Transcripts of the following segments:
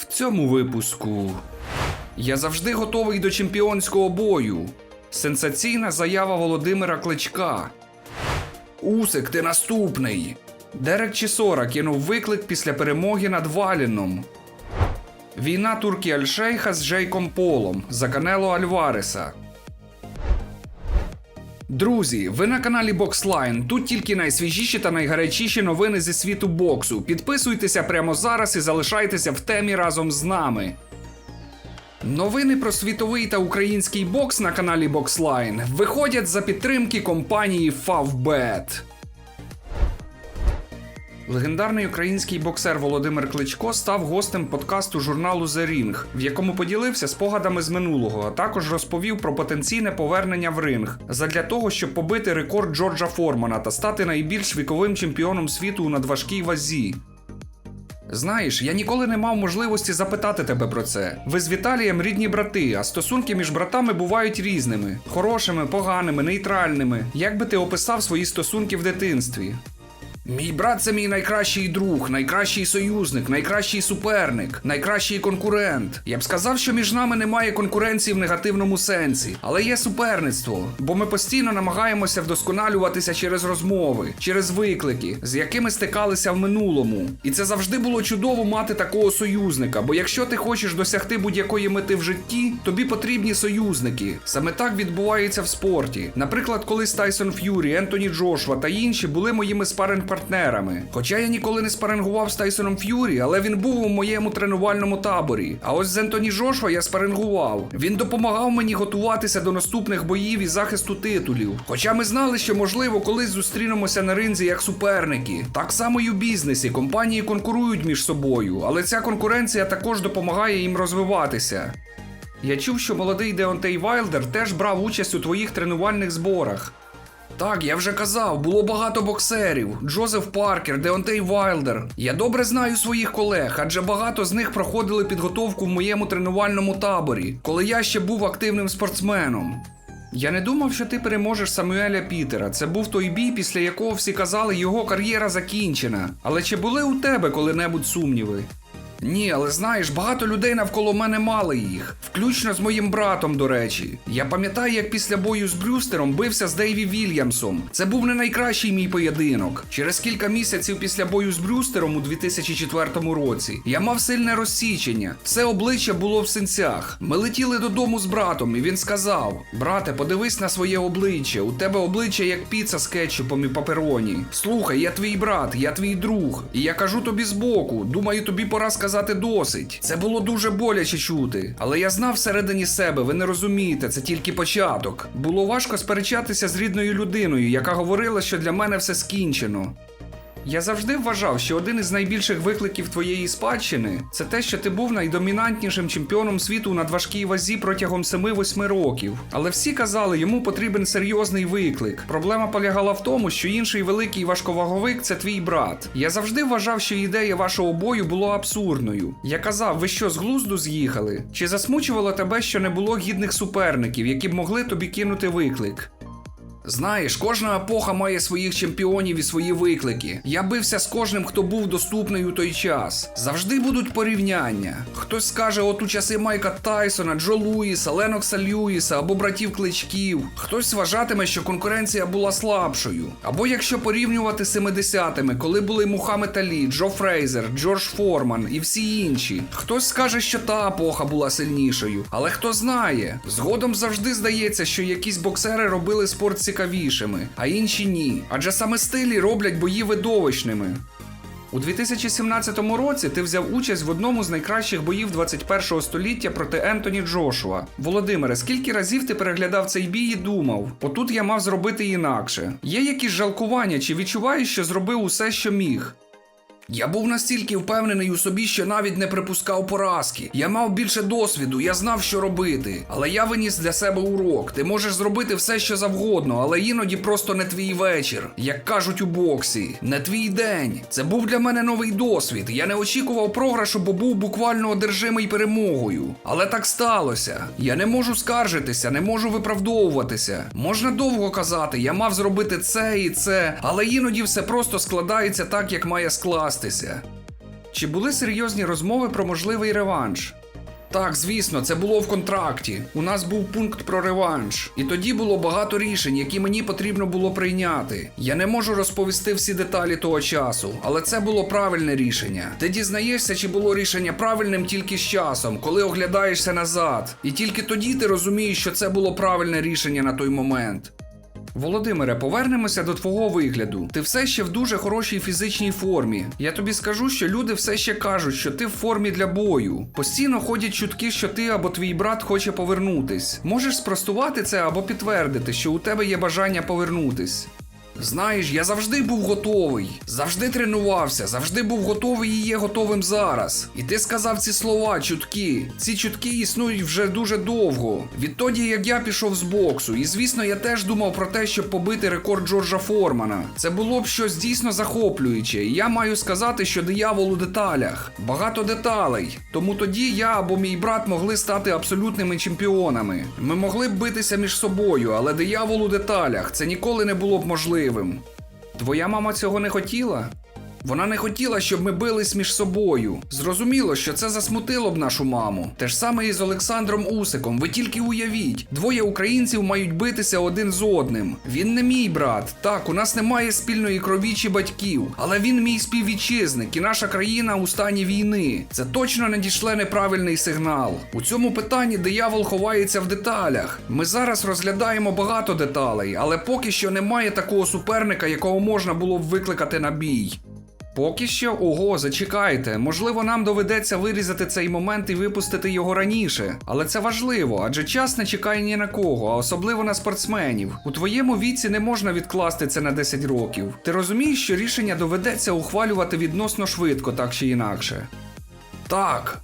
В цьому випуску я завжди готовий до чемпіонського бою. Сенсаційна заява Володимира Кличка. Усик, ти наступний. Дерек Чісора кинув виклик після перемоги над Валіном. Війна Туркі Альшейха з Джейком Полом за Канело Альвареса. Друзі, ви на каналі Boxline. Тут тільки найсвіжіші та найгарячіші новини зі світу боксу. Підписуйтеся прямо зараз і залишайтеся в темі разом з нами. Новини про світовий та український бокс на каналі Boxline виходять за підтримки компанії Favbet. Легендарний український боксер Володимир Кличко став гостем подкасту журналу The Ring, в якому поділився спогадами з минулого, а також розповів про потенційне повернення в ринг задля того, щоб побити рекорд Джорджа Формана та стати найбільш віковим чемпіоном світу у надважкій вазі. Знаєш, я ніколи не мав можливості запитати тебе про це. Ви з Віталієм рідні брати, а стосунки між братами бувають різними: хорошими, поганими, нейтральними. Як би ти описав свої стосунки в дитинстві? Мій брат це мій найкращий друг, найкращий союзник, найкращий суперник, найкращий конкурент. Я б сказав, що між нами немає конкуренції в негативному сенсі, але є суперництво, бо ми постійно намагаємося вдосконалюватися через розмови, через виклики, з якими стикалися в минулому. І це завжди було чудово мати такого союзника. Бо якщо ти хочеш досягти будь-якої мети в житті, тобі потрібні союзники. Саме так відбувається в спорті. Наприклад, колись Тайсон Ф'юрі, Ентоні Джошуа та інші були моїми спаринг-партнерами. Хоча я ніколи не спарингував з Тайсоном Ф'юрі, але він був у моєму тренувальному таборі. А ось з Ентоні Джошуа я спарингував. Він допомагав мені готуватися до наступних боїв і захисту титулів. Хоча ми знали, що можливо колись зустрінемося на ринзі як суперники. Так само і у бізнесі компанії конкурують між собою, але ця конкуренція також допомагає їм розвиватися. Я чув, що молодий Деонтей Вайлдер теж брав участь у твоїх тренувальних зборах. Так, я вже казав, було багато боксерів: Джозеф Паркер, Деонтей Вайлдер. Я добре знаю своїх колег, адже багато з них проходили підготовку в моєму тренувальному таборі, коли я ще був активним спортсменом. Я не думав, що ти переможеш Самуеля Пітера. Це був той бій, після якого всі казали, його кар'єра закінчена. Але чи були у тебе коли-небудь сумніви? Ні, але знаєш, багато людей навколо мене мали їх, включно з моїм братом, до речі. Я пам'ятаю, як після бою з Брюстером бився з Дейві Вільямсом. Це був не найкращий мій поєдинок. Через кілька місяців після бою з Брюстером у 2004 році я мав сильне розсічення. Все обличчя було в синцях. Ми летіли додому з братом, і він сказав: Брате, подивись на своє обличчя. У тебе обличчя як піца з кетчупом і папероні. Слухай, я твій брат, я твій друг. І я кажу тобі збоку. Думаю, тобі пора сказати досить. Це було дуже боляче чути. Але я знав всередині себе, ви не розумієте, це тільки початок. Було важко сперечатися з рідною людиною, яка говорила, що для мене все скінчено. Я завжди вважав, що один із найбільших викликів твоєї спадщини це те, що ти був найдомінантнішим чемпіоном світу у надважкій вазі протягом 7-8 років. Але всі казали, йому потрібен серйозний виклик. Проблема полягала в тому, що інший великий важковаговик це твій брат. Я завжди вважав, що ідея вашого бою була абсурдною. Я казав, ви що з глузду з'їхали? Чи засмучувало тебе, що не було гідних суперників, які б могли тобі кинути виклик? Знаєш, кожна епоха має своїх чемпіонів і свої виклики. Я бився з кожним, хто був доступний у той час. Завжди будуть порівняння. Хтось скаже, от у часи Майка Тайсона, Джо Луїса, Ленокса Льюіса або братів Кличків. Хтось вважатиме, що конкуренція була слабшою. Або якщо порівнювати з 70-ми, коли були Мухаммед Алі, Джо Фрейзер, Джордж Форман і всі інші. Хтось скаже, що та епоха була сильнішою. Але хто знає, згодом завжди здається, що якісь боксери робили спорт цікавішими, а інші ні. Адже саме стилі роблять бої видовищними. У 2017 році ти взяв участь в одному з найкращих боїв 21 століття проти Ентоні Джошуа. Володимире, скільки разів ти переглядав цей бій і думав, отут я мав зробити інакше. Є якісь жалкування, чи відчуваєш, що зробив усе, що міг? Я був настільки впевнений у собі, що навіть не припускав поразки. Я мав більше досвіду, я знав, що робити. Але я виніс для себе урок. Ти можеш зробити все, що завгодно, але іноді просто не твій вечір. Як кажуть у боксі, не твій день. Це був для мене новий досвід. Я не очікував програшу, бо був буквально одержимий перемогою. Але так сталося. Я не можу скаржитися, не можу виправдовуватися. Можна довго казати, я мав зробити це і це, але іноді все просто складається так, як має скластися. Чи були серйозні розмови про можливий реванш? Так, звісно, це було в контракті. У нас був пункт про реванш. І тоді було багато рішень, які мені потрібно було прийняти. Я не можу розповісти всі деталі того часу, але це було правильне рішення. Ти дізнаєшся, чи було рішення правильним тільки з часом, коли оглядаєшся назад. І тільки тоді ти розумієш, що це було правильне рішення на той момент. Володимире, повернемося до твого вигляду. Ти все ще в дуже хорошій фізичній формі. Я тобі скажу, що люди все ще кажуть, що ти в формі для бою. Постійно ходять чутки, що ти або твій брат хоче повернутись. Можеш спростувати це або підтвердити, що у тебе є бажання повернутись. Знаєш, я завжди був готовий, завжди тренувався, завжди був готовий і є готовим зараз. І ти сказав ці слова, чутки. Ці чутки існують вже дуже довго. Відтоді, як я пішов з боксу, і звісно, я теж думав про те, щоб побити рекорд Джорджа Формана. Це було б щось дійсно захоплююче. І я маю сказати, що диявол у деталях. Багато деталей. Тому тоді я або мій брат могли стати абсолютними чемпіонами. Ми могли б битися між собою, але диявол у деталях це ніколи не було б можливим. Твоя мама цього не хотіла? Вона не хотіла, щоб ми бились між собою. Зрозуміло, що це засмутило б нашу маму. Те ж саме і з Олександром Усиком. Ви тільки уявіть, двоє українців мають битися один з одним. Він не мій брат. Так, у нас немає спільної крові чи батьків, але він мій співвітчизник, і наша країна у стані війни. Це точно надішле неправильний сигнал. У цьому питанні диявол ховається в деталях. Ми зараз розглядаємо багато деталей, але поки що немає такого суперника, якого можна було б викликати на бій. Поки що, ого, зачекайте. Можливо, нам доведеться вирізати цей момент і випустити його раніше. Але це важливо, адже час не чекає ні на кого, а особливо на спортсменів. У твоєму віці не можна відкласти це на 10 років. Ти розумієш, що рішення доведеться ухвалювати відносно швидко, так чи інакше. Так.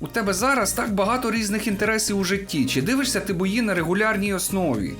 У тебе зараз так багато різних інтересів у житті. Чи дивишся ти бої на регулярній основі?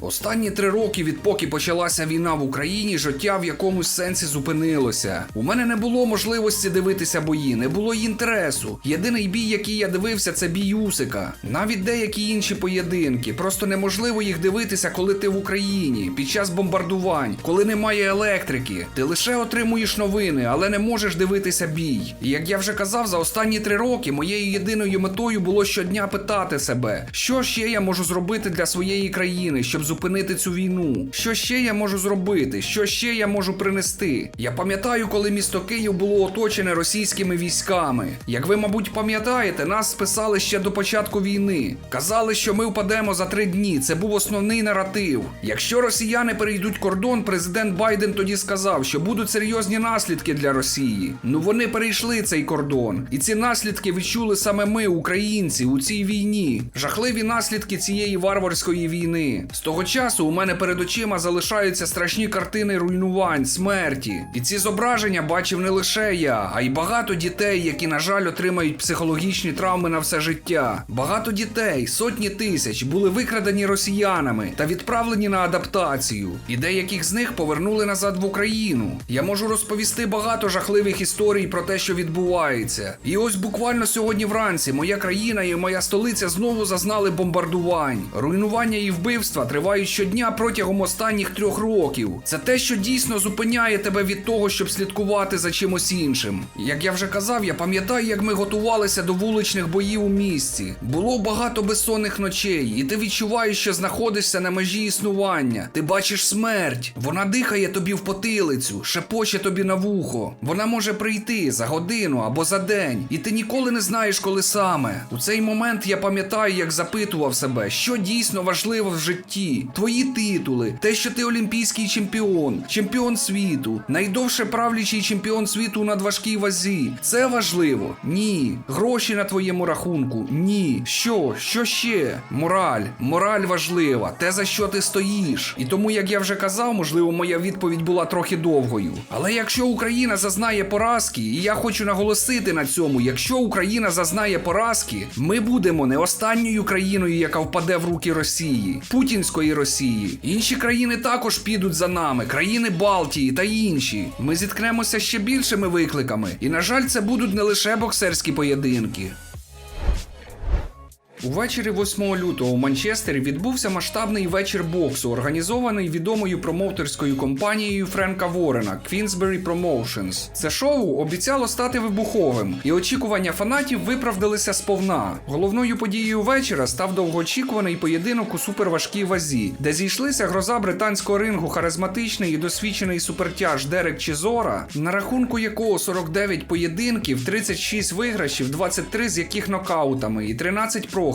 Останні три роки, відпоки почалася війна в Україні, життя в якомусь сенсі зупинилося. У мене не було можливості дивитися бої, не було інтересу. Єдиний бій, який я дивився, це бій Усика. Навіть деякі інші поєдинки. Просто неможливо їх дивитися, коли ти в Україні, під час бомбардувань, коли немає електрики. Ти лише отримуєш новини, але не можеш дивитися бій. І як я вже казав, за останні три роки моєю єдиною метою було щодня питати себе, що ще я можу зробити для своєї країни, щоб зупинити цю війну. Що ще я можу зробити? Що ще я можу принести? Я пам'ятаю, коли місто Київ було оточене російськими військами. Як ви, мабуть, пам'ятаєте, нас списали ще до початку війни. Казали, що ми впадемо за три дні. Це був основний наратив. Якщо росіяни перейдуть кордон, президент Байден тоді сказав, що будуть серйозні наслідки для Росії. Ну вони перейшли цей кордон, і ці наслідки відчули саме ми, українці, у цій війні. Жахливі наслідки цієї варварської війни. З того часу у мене перед очима залишаються страшні картини руйнувань, смерті. І ці зображення бачив не лише я, а й багато дітей, які, на жаль, отримають психологічні травми на все життя. Багато дітей, сотні тисяч, були викрадені росіянами та відправлені на адаптацію. І деяких з них повернули назад в Україну. Я можу розповісти багато жахливих історій про те, що відбувається. І ось буквально сьогодні вранці моя країна і моя столиця знову зазнали бомбардувань. Руйнування і вбивства тривають щодня протягом останніх трьох років. Це те, що дійсно зупиняє тебе від того, щоб слідкувати за чимось іншим. Як я вже казав, я пам'ятаю, як ми готувалися до вуличних боїв у місті. Було багато безсонних ночей, і ти відчуваєш, що знаходишся на межі існування. Ти бачиш смерть. Вона дихає тобі в потилицю, шепоче тобі на вухо. Вона може прийти за годину або за день, і ти ніколи не знаєш, коли саме. У цей момент я пам'ятаю, як запитував себе, що дійсно важливо в житті. Твої титули, те, що ти олімпійський чемпіон, чемпіон світу, найдовше правлячий чемпіон світу у надважкій вазі. Це важливо? Ні. Гроші на твоєму рахунку? Ні. Що? Що ще? Мораль. Мораль важлива, те за що ти стоїш. І тому, як я вже казав, можливо, моя відповідь була трохи довгою. Але якщо Україна зазнає поразки, і я хочу наголосити на цьому, якщо Україна зазнає поразки, ми будемо не останньою країною, яка впаде в руки Росії, путінської Росії. Інші країни також підуть за нами, країни Балтії та інші. Ми зіткнемося ще більшими викликами. І на жаль, це будуть не лише боксерські поєдинки. Увечері 8 лютого у Манчестері відбувся масштабний вечір боксу, організований відомою промоутерською компанією Френка Ворена Queensberry Promotions. Це шоу обіцяло стати вибуховим, і очікування фанатів виправдалися сповна. Головною подією вечора став довгоочікуваний поєдинок у суперважкій вазі, де зійшлися гроза британського рингу, харизматичний і досвідчений супертяж Дерек Чізора, на рахунку якого 49 поєдинків, 36 виграшів, 23 з яких нокаутами і 13 програшів.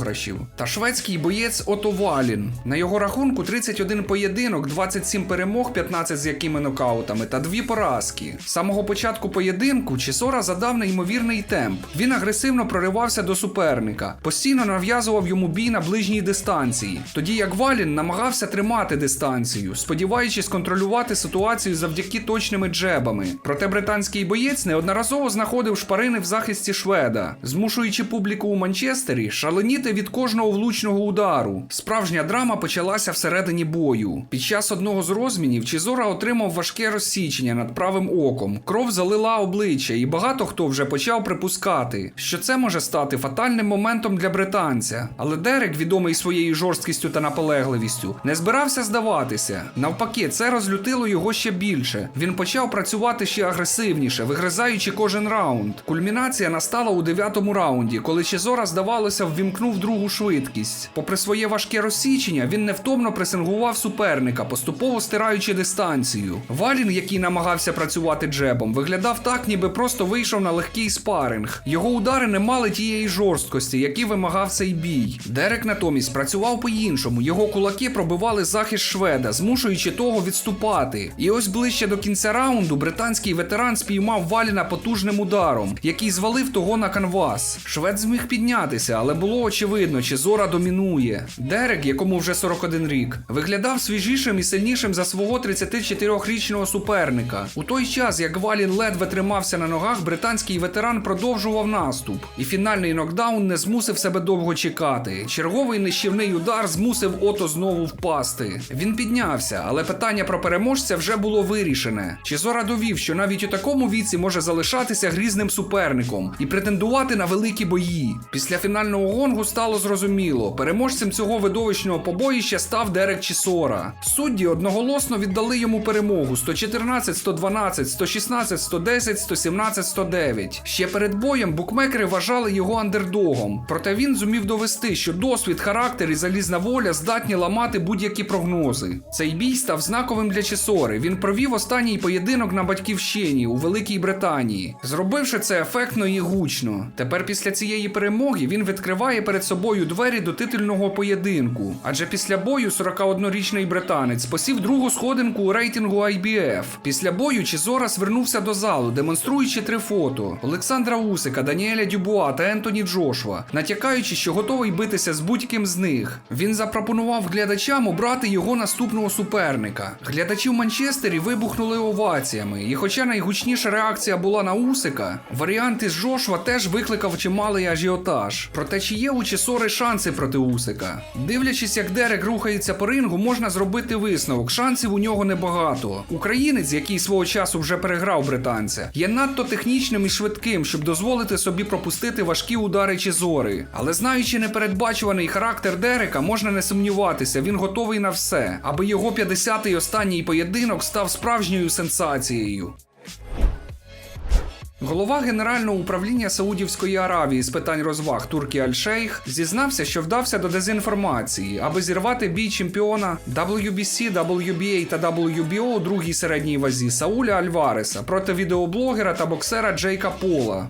Та шведський боєць Ото Валін. На його рахунку 31 поєдинок, 27 перемог, 15 з якими нокаутами та дві поразки. З самого початку поєдинку Чісора задав неймовірний темп. Він агресивно проривався до суперника, постійно нав'язував йому бій на ближній дистанції, тоді як Валін намагався тримати дистанцію, сподіваючись контролювати ситуацію завдяки точними джебами. Проте британський боєць неодноразово знаходив шпарини в захисті шведа, змушуючи публіку у Манчестері шаленіти від кожного влучного удару. Справжня драма почалася всередині бою. Під час одного з розмінів Чізора отримав важке розсічення над правим оком. Кров залила обличчя, і багато хто вже почав припускати, що це може стати фатальним моментом для британця. Але Дерек, відомий своєю жорсткістю та наполегливістю, не збирався здаватися. Навпаки, це розлютило його ще більше. Він почав працювати ще агресивніше, вигризаючи кожен раунд. Кульмінація настала у дев'ятому раунді, коли Чезора, здавалося, ввімкнув другу швидкість. Попри своє важке розсічення, він невтомно пресингував суперника, поступово стираючи дистанцію. Валін, який намагався працювати джебом, виглядав так, ніби просто вийшов на легкий спаринг. Його удари не мали тієї жорсткості, які вимагав цей бій. Дерек натомість працював по-іншому. Його кулаки пробивали захист шведа, змушуючи того відступати. І ось ближче до кінця раунду британський ветеран спіймав Валіна потужним ударом, який звалив того на канвас. Швед зміг піднятися, але було очевидно, чи Зора домінує. Дерек, якому вже 41 рік, виглядав свіжішим і сильнішим за свого 34-річного суперника. У той час, як Валін ледве тримався на ногах, британський ветеран продовжував наступ, і фінальний нокдаун не змусив себе довго чекати. Черговий нищівний удар змусив Ото знову впасти. Він піднявся, але питання про переможця вже було вирішене. Чізора довів, що навіть у такому віці може залишатися грізним суперником і претендувати на великі бої. Після фінального гонгу стало зрозуміло, переможцем цього видовищного побоїща став Дерек Чісора. Судді одноголосно віддали йому перемогу 114, 112, 116, 110, 117, 109. Ще перед боєм букмекери вважали його андердогом. Проте він зумів довести, що досвід, характер і залізна воля здатні ламати будь-які прогнози. Цей бій став знаковим для Чесори. Він провів останній поєдинок на батьківщині у Великій Британії, зробивши це ефектно і гучно. Тепер після цієї перемоги він відкриває перед собою двері до титульного поєдинку. Адже після бою 41-річний британець посів другу сходинку у рейтингу IBF. Після бою Чезора звернувся до залу, демонструючи три фото Олександра Усика, Даніеля Дюбуа та Ентоні Джошуа, натякаючи, що готовий битися з будь-ким з них. Він запропонував глядачам обрати його наступного суперника. Глядачі в Манчестері вибухнули оваціями, і хоча найгучніша реакція була на Усика, варіант із Джошуа теж викликав чималий ажіотаж. Проте чи є у Чесори шанси проти Усика? Дивлячись, як Дерек рухається по рингу, можна зробити висновок. Шансів у нього небагато. Українець, який свого часу вже переграв британця, є надто технічним і швидким, щоб дозволити собі пропустити важкі удари Чезори. Але знаючи непередбачуваний характер Дерека, можна не сумніватися, він готовий на все, аби його 50-й останній поєдинок став справжньою сенсацією. Голова Генерального управління Саудівської Аравії з питань розваг Туркі Аль-Шейх зізнався, що вдався до дезінформації, аби зірвати бій чемпіона WBC, WBA та WBO у другій середній вазі Сауля Альвареса проти відеоблогера та боксера Джейка Пола.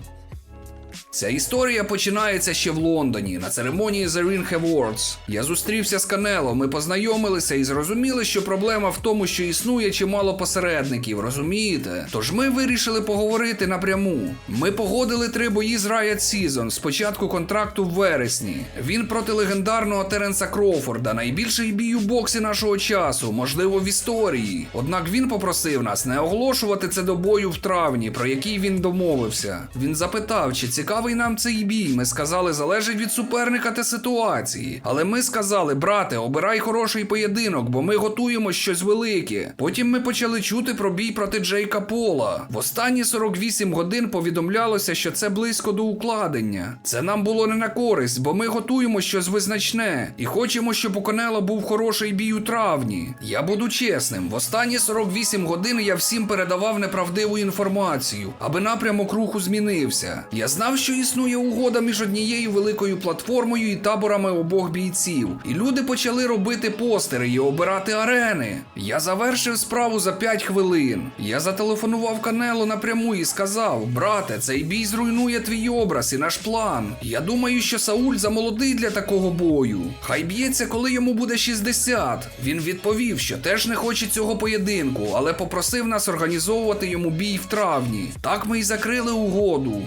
Ця історія починається ще в Лондоні на церемонії The Ring Awards. Я зустрівся з Канело, ми познайомилися і зрозуміли, що проблема в тому, що існує чимало посередників, розумієте? Тож ми вирішили поговорити напряму. Ми погодили три бої з Riot Season з початку контракту в вересні. Він проти легендарного Теренса Кроуфорда, найбільший бій у боксі нашого часу, можливо, в історії. Однак він попросив нас не оголошувати це до бою в травні, про який він домовився. Він запитав, чи цікаво цікавий нам цей бій. Ми сказали, залежить від суперника та ситуації. Але ми сказали, брате, обирай хороший поєдинок, бо ми готуємо щось велике. Потім ми почали чути про бій проти Джейка Пола. В останні 48 годин повідомлялося, що це близько до укладення. Це нам було не на користь, бо ми готуємо щось визначне і хочемо, щоб у Канела був хороший бій у травні. Я буду чесним, в останні 48 годин я всім передавав неправдиву інформацію, аби напрямок руху змінився. Я знав, що існує угода між однією великою платформою і таборами обох бійців. І люди почали робити постери і обирати арени. Я завершив справу за 5 хвилин. Я зателефонував Канело напряму і сказав: брате, цей бій зруйнує твій образ і наш план. Я думаю, що Сауль замолодий для такого бою. Хай б'ється, коли йому буде 60. Він відповів, що теж не хоче цього поєдинку, але попросив нас організовувати йому бій в травні. Так ми й закрили угоду.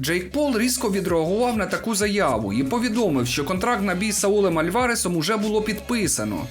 Джейк Пол різко відреагував на таку заяву і повідомив, що контракт на бій з Саулем Альваресом уже було підписано.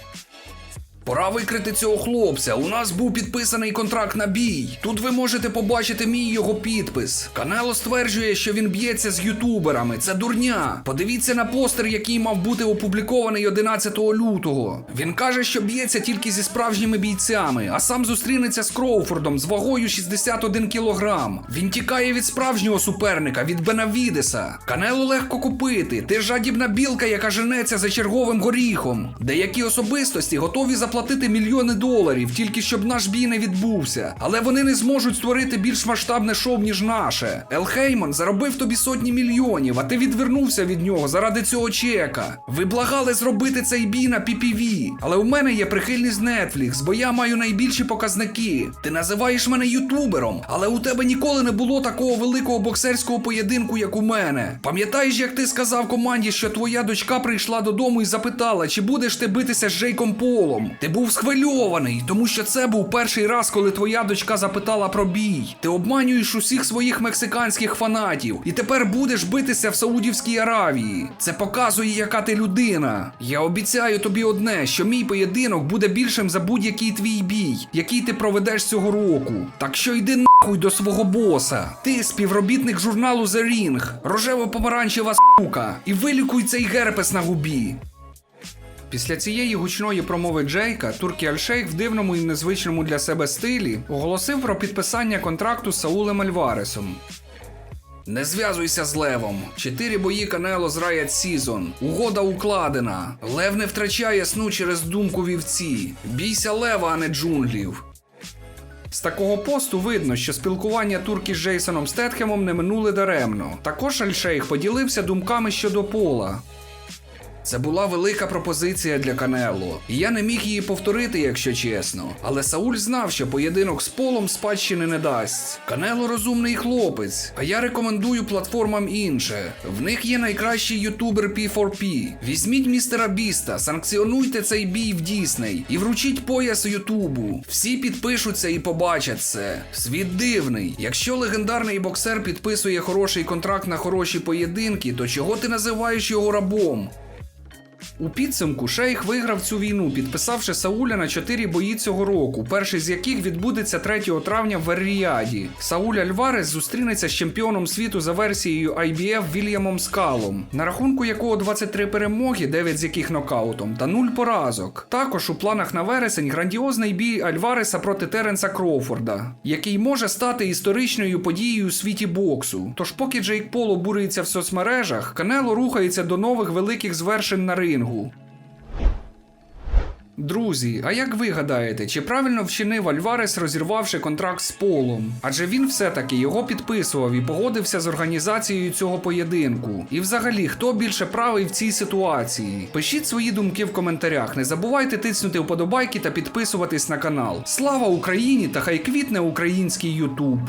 Пора викрити цього хлопця. У нас був підписаний контракт на бій. Тут ви можете побачити мій його підпис. Канело стверджує, що він б'ється з ютуберами. Це дурня. Подивіться на постер, який мав бути опублікований 11 лютого. Він каже, що б'ється тільки зі справжніми бійцями, а сам зустрінеться з Кроуфордом з вагою 61 кілограм. Він тікає від справжнього суперника, від Бенавідеса. Канело легко купити. Ти жадібна білка, яка женеться за черговим горіхом. Деякі особистості готові заплатити мільйони доларів, тільки щоб наш бій не відбувся. Але вони не зможуть створити більш масштабне шоу, ніж наше. Ел Хейман заробив тобі сотні мільйонів, а ти відвернувся від нього заради цього чека. Ви благали зробити цей бій на PPV, але у мене є прихильність Netflix, бо я маю найбільші показники. Ти називаєш мене ютубером, але у тебе ніколи не було такого великого боксерського поєдинку, як у мене. Пам'ятаєш, як ти сказав команді, що твоя дочка прийшла додому і запитала, чи будеш ти битися з Джейком Полом? Ти був схвильований, тому що це був перший раз, коли твоя дочка запитала про бій. Ти обманюєш усіх своїх мексиканських фанатів, і тепер будеш битися в Саудівській Аравії. Це показує, яка ти людина. Я обіцяю тобі одне, що мій поєдинок буде більшим за будь-який твій бій, який ти проведеш цього року. Так що йди нахуй до свого боса. Ти співробітник журналу The Ring, рожево-помаранчева сука, і вилікуй цей герпес на губі. Після цієї гучної промови Джейка Туркі Альшейх в дивному і незвичному для себе стилі оголосив про підписання контракту з Саулем Альваресом. Не зв'язуйся з Левом. Чотири бої Канело з Riot Season. Угода укладена. Лев не втрачає сну через думку вівці. Бійся лева, а не джунглів. З такого посту видно, що спілкування турки з Джейсоном Стетхемом не минули даремно. Також Альшейх поділився думками щодо пола. Це була велика пропозиція для Канело, і я не міг її повторити, якщо чесно. Але Сауль знав, що поєдинок з полом спадщини не дасть. Канело розумний хлопець, а я рекомендую платформам інше. В них є найкращий ютубер P4P. Візьміть містера Біста, санкціонуйте цей бій в Дісней і вручіть пояс Ютубу. Всі підпишуться і побачать це. Світ дивний. Якщо легендарний боксер підписує хороший контракт на хороші поєдинки, то чого ти називаєш його рабом? У підсумку Шейх виграв цю війну, підписавши Сауля на чотири бої цього року, перший з яких відбудеться 3 травня в Ер-Ріаді. Сауль Альварес зустрінеться з чемпіоном світу за версією IBF Вільямом Скалом, на рахунку якого 23 перемоги, 9 з яких нокаутом, та 0 поразок. Також у планах на вересень грандіозний бій Альвареса проти Теренса Кроуфорда, який може стати історичною подією у світі боксу. Тож, поки Джейк Пол обурюється в соцмережах, Канело рухається до нових великих звершень на рингу. Друзі, а як ви гадаєте, чи правильно вчинив Альварес, розірвавши контракт з Полом? Адже він все-таки його підписував і погодився з організацією цього поєдинку. І взагалі, хто більше правий в цій ситуації? Пишіть свої думки в коментарях. Не забувайте тиснути вподобайки та підписуватись на канал. Слава Україні та хай квітне український Ютуб!